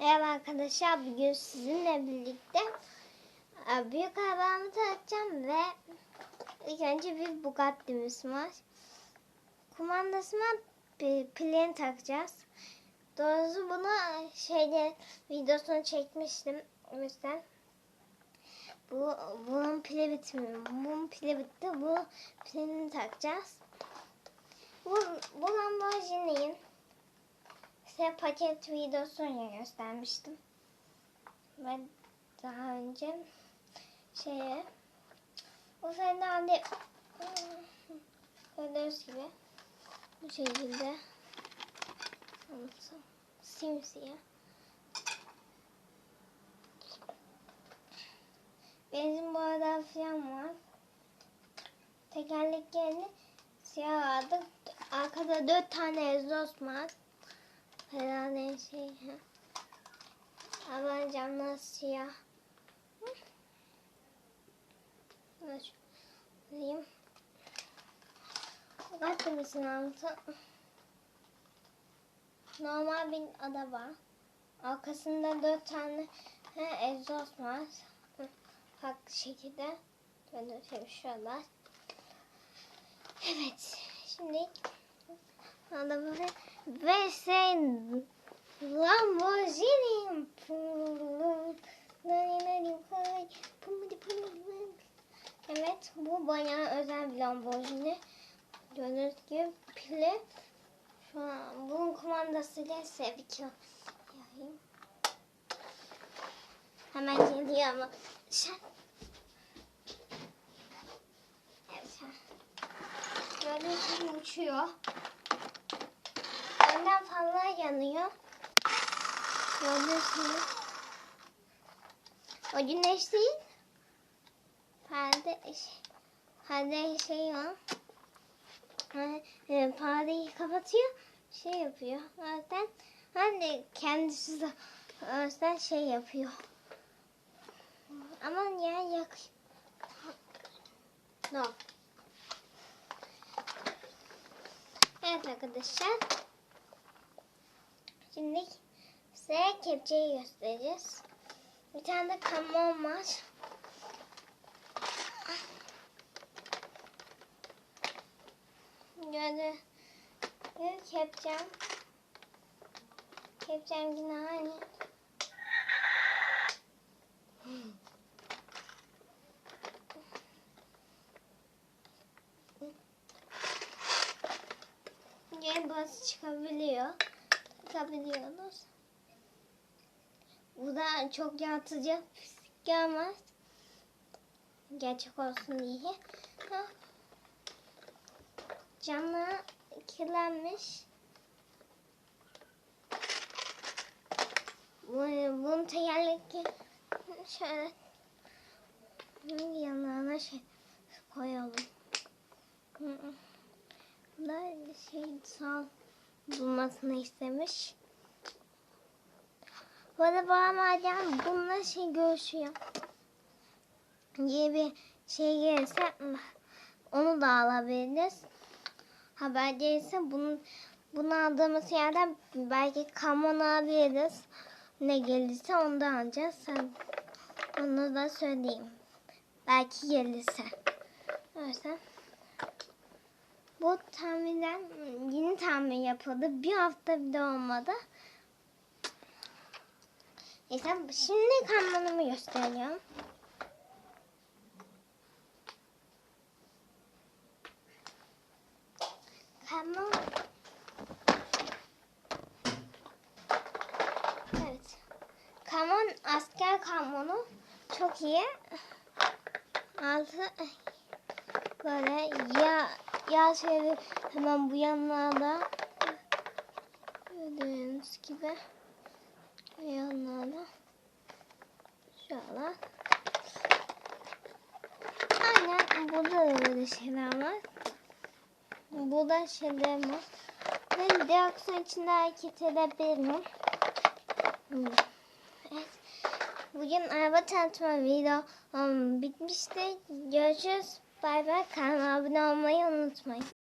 Merhaba arkadaşlar. Bugün sizinle birlikte e, büyük arabamı tanıtacağım ve ilk önce bir Bugatti'miz var. Kumandasına plane takacağız. Doğrusu bunu şeyde videosunu çekmiştim. O bu bunun pili bitmiyor. Bunun pili bitti. Bu pilini takacağız. Bu, bu Lamborghini'nin size paket videosunu göstermiştim. Ve daha önce şeye o Ferrari gördüğünüz gibi bu şekilde simsiyah. Benzin arada falan var. Tekerleklerini siyah aldık arkada dört tane egzoz var Herhalde şey. Ama camlar siyah. Evet. Diyeyim. Kaç misin altı? Normal bir ada var. Arkasında dört tane he, egzoz var. Farklı şekilde. Böyle şuralar. Evet. Şimdi Araba ve şey Lamborghini. Evet bu bayağı özel bir Lamborghini. Gördüğünüz gibi pili. Şu an bunun kumandasıyla kilo yayayım. Hemen geliyor ama. Evet. Gördüğünüz gibi uçuyor. Önden fazla yanıyor. Gibi. O güneş değil. Perde, perde şey var. E, perdeyi kapatıyor. Şey yapıyor. O yüzden hani kendisi de o şey yapıyor. Ama ya yak. No. Evet arkadaşlar. Şimdi size kepçeyi göstereceğiz. Bir tane de kamyon var. Bir kepçem. Kepçem yine aynı. Burası çıkabiliyor. Çıkabiliyoruz. Bu da çok yaratıcı pislik gelmez. Gerçek olsun diye. Ha. Camlar kirlenmiş. Bu- Bunun tekerlekli şöyle yanlarına şey koyalım. Da şey sağ bulmasını istemiş. Bu arada hala bununla şey görüşüyor. Diye bir şey gelirse onu da alabiliriz. Haber gelirse bunu, bunu aldığımız yerden belki kamyon alabiliriz. Ne gelirse onu da alacağız. Sen onu da söyleyeyim. Belki gelirse. Yüzden bu tahminden yeni tahmin yapıldı. Bir hafta bile olmadı. Neyse şimdi kamyonumu gösteriyorum. Kamyon Evet. Kamyon asker kamyonu çok iyi. Altı böyle ya ya şöyle hemen bu yanlarda gördüğünüz gibi bu yanlarda şöyle. Aynen burada da böyle şeyler var. Burada şeyler var. Ben direksiyon içinde hareket edebilirim. Evet. Bugün araba tanıtma video um, bitmişti. Görüşürüz bay bay. Kanalıma abone olmayı unutmayın